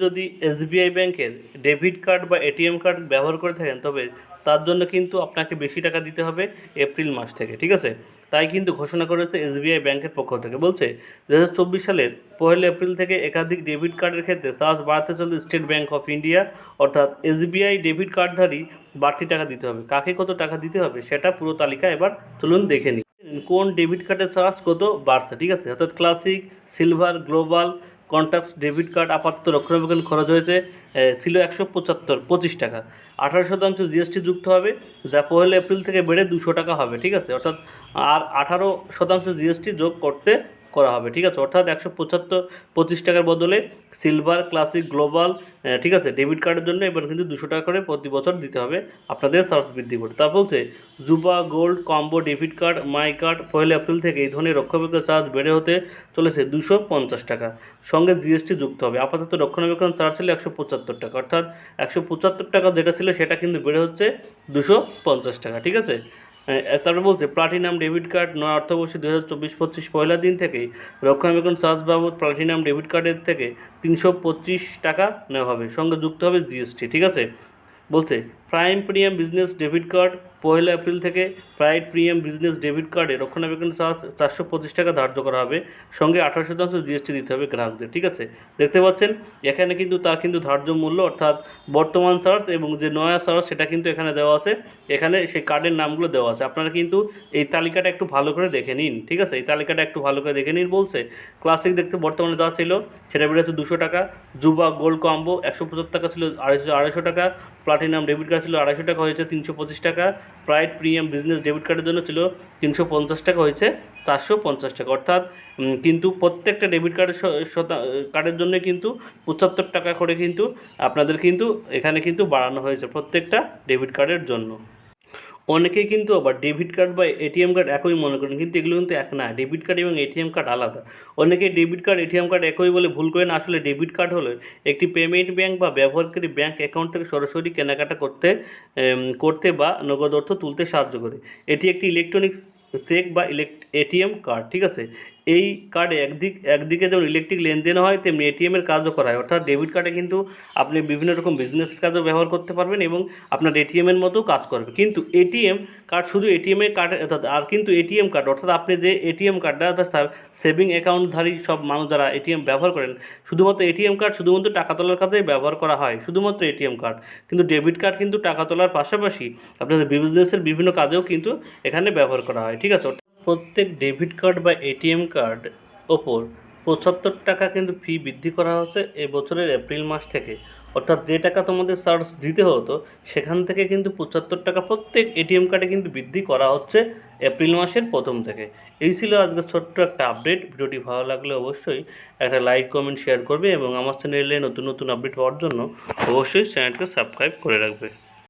যদি এসবিআই ব্যাংকের debit card বা এটিএম কার্ড ব্যবহার করে থাকেন, তবে তার জন্য কিন্তু আপনাকে বেশি টাকা দিতে হবে এপ্রিল মাস থেকে, ঠিক আছে? তাই কিন্তু ঘোষণা করেছে এসবিআই ব্যাংকের পক্ষ থেকে। বলছে দু হাজার চব্বিশ সালের পহেলা এপ্রিল থেকে একাধিক ডেবিট কার্ডের ক্ষেত্রে চার্জ বাড়াতে চলছে স্টেট ব্যাংক অফ ইন্ডিয়া। অর্থাৎ এসবিআই ডেবিট কার্ডধারী বাড়তি টাকা দিতে হবে। কাকে কত টাকা দিতে হবে সেটা পুরো তালিকা এবার চলুন দেখে নিন কোন ডেবিট কার্ডের চার্জ কত বাড়ছে, ঠিক আছে? অর্থাৎ classic, silver, global contacts debit card আপাতত রক্ষণাবেক্ষণ খরচ হয়েছে ছিল একশো পঁচাত্তর, পঁচিশ টাকা। আঠারো শতাংশ জিএসটি যুক্ত হবে, যা পহেলা এপ্রিল থেকে বেড়ে দুশো টাকা হবে, ঠিক আছে? অর্থাৎ আর আঠারো শতাংশ জিএসটি যোগ করতে করা হবে, ঠিক আছে? অর্থাৎ একশো পঁচাত্তর পঁচিশ টাকার বদলে সিলভার ক্লাসিক গ্লোবাল ঠিক আছে? ডেবিট কার্ডের জন্য এবার কিন্তু দুশো টাকা করে প্রতি বছর দিতে হবে আপনাদের চার্জ বৃদ্ধি করে। তা বলছে Juba gold combo debit card my card Poila April থেকে এই ধরনের রক্ষণাবেক্ষণ চার্জ বেড়ে হতে চলেছে দুশো পঞ্চাশ টাকা। সঙ্গে জিএসটি যুক্ত হবে। আপাতত রক্ষণাবেক্ষণ চার্জ ছিল একশো পঁচাত্তর টাকা। অর্থাৎ একশো পঁচাত্তর টাকা যেটা ছিল সেটা কিন্তু বেড়ে হচ্ছে দুশো পঞ্চাশ টাকা, ঠিক আছে? তারপরে বলছে, প্লাটিনাম ডেবিট কার্ড নয় অর্থবর্ষে দু হাজার চব্বিশ পঁচিশ পয়লা দিন থেকে রক্ষণাবেক্ষণ চার্জ বাবদ প্লাটিনাম ডেবিট কার্ডের থেকে তিনশো পঁচিশ টাকা নেওয়া হবে। সঙ্গে যুক্ত হবে জিএসটি, ঠিক আছে? বলছে prime premium business debit card পয়লা এপ্রিল থেকে প্রাইড প্রিমিয়াম বিজনেস ডেবিট কার্ডে রক্ষণাবেক্ষণ চার্জ চারশো পঁচিশ টাকা ধার্য করা হবে। সঙ্গে আঠারো শতাংশ জিএসটি দিতে হবে গ্রাহকদের, ঠিক আছে? দেখতে পাচ্ছেন, এখানে কিন্তু তার কিন্তু ধার্য মূল্য অর্থাৎ বর্তমান চার্জ এবং যে নয়া চার্জ সেটা কিন্তু এখানে দেওয়া আছে। এখানে সেই কার্ডের নামগুলো দেওয়া আছে। আপনারা কিন্তু এই তালিকাটা একটু ভালো করে দেখে নিন, ঠিক আছে? এই তালিকাটা একটু ভালো করে দেখে নিন বলছে। ক্লাসিক দেখতে বর্তমানে দেওয়া ছিল, সেটা বেড়েছে দুশো টাকা। জুবা গোল্ড কম্বো একশো পঁচাত্তর টাকা ছিল, আড়াইশো আড়াইশো টাকা। প্লাটিনাম ডেবিট কার্ড ছিল আড়াইশো টাকা হয়েছে, তিনশো পঁচিশ টাকা। প্রাইড প্রিমিয়াম বিজনেস ডেবিট কার্ডের জন্য ছিল তিনশো পঞ্চাশ টাকা হয়েছে, চারশো পঞ্চাশ টাকা। অর্থাৎ কিন্তু প্রত্যেকটা ডেবিট কার্ডের কার্ডের জন্য কিন্তু পঁচাত্তর টাকা করে কিন্তু আপনাদের কিন্তু এখানে কিন্তু বাড়ানো হয়েছে প্রত্যেকটা ডেবিট কার্ডের জন্য। অনেকেই কিন্তু আবার ডেবিট কার্ড বা এটিএম কার্ড একই মনে করেন, কিন্তু এগুলো কিন্তু এক না ডেবিট কার্ড এবং এটিএম কার্ড আলাদা। অনেকে ডেবিট কার্ড এটিএম কার্ড একই বলে ভুল করেন আসলে ডেবিট কার্ড হলো একটি পেমেন্ট ব্যাংক বা ব্যবহারকারী ব্যাংক অ্যাকাউন্ট থেকে সরাসরি কেনাকাটা করতে করতে বা নগদ অর্থ তুলতে সাহায্য করে। এটি একটি ইলেকট্রনিক চেক বা ইলেক এটিএম কার্ড ঠিক আছে? এই কার্ডে একদিক, একদিকে যেমন ইলেকট্রিক লেনদেন হয়, তেমনি এটিএমের কাজও করা হয়। অর্থাৎ ডেবিট কার্ডে কিন্তু আপনি বিভিন্ন রকম বিজনেসের কাজেও ব্যবহার করতে পারবেন এবং আপনার এটিএমের মতো কাজ করবে। কিন্তু এটিএম কার্ড শুধু এটিএমের কার্ড অর্থাৎ আর কিন্তু এটিএম কার্ড অর্থাৎ আপনি যে এটিএম কার্ডটা অর্থাৎ সেভিং অ্যাকাউন্টধারী সব মানুষ যারা এটিএম ব্যবহার করেন, শুধুমাত্র এটিএম কার্ড শুধুমাত্র টাকা তোলার কাজেই ব্যবহার করা হয়, শুধুমাত্র এটিএম কার্ড কিন্তু ডেবিট কার্ড কিন্তু টাকা তোলার পাশাপাশি আপনাদের বিজনেসের বিভিন্ন কাজেও কিন্তু এখানে ব্যবহার করা হয়, ঠিক আছে? প্রত্যেক ডেবিট কার্ড বা এটিএম কার্ড ওপর পঁচাত্তর টাকা কিন্তু ফি বৃদ্ধি করা হচ্ছে এ বছরের এপ্রিল মাস থেকে। অর্থাৎ যে টাকা তোমাদের চার্জ দিতে হতো, সেখান থেকে কিন্তু পঁচাত্তর টাকা প্রত্যেক এটিএম কার্ডে কিন্তু বৃদ্ধি করা হচ্ছে এপ্রিল মাসের প্রথম থেকে। এই ছিল আজকে ছোট্ট একটা আপডেট ভিডিওটি ভালো লাগলে অবশ্যই একটা লাইক কমেন্ট শেয়ার করবে এবং আমার চ্যানেলে নতুন নতুন আপডেট পাওয়ার জন্য অবশ্যই চ্যানেলকে সাবস্ক্রাইব করে রাখবে।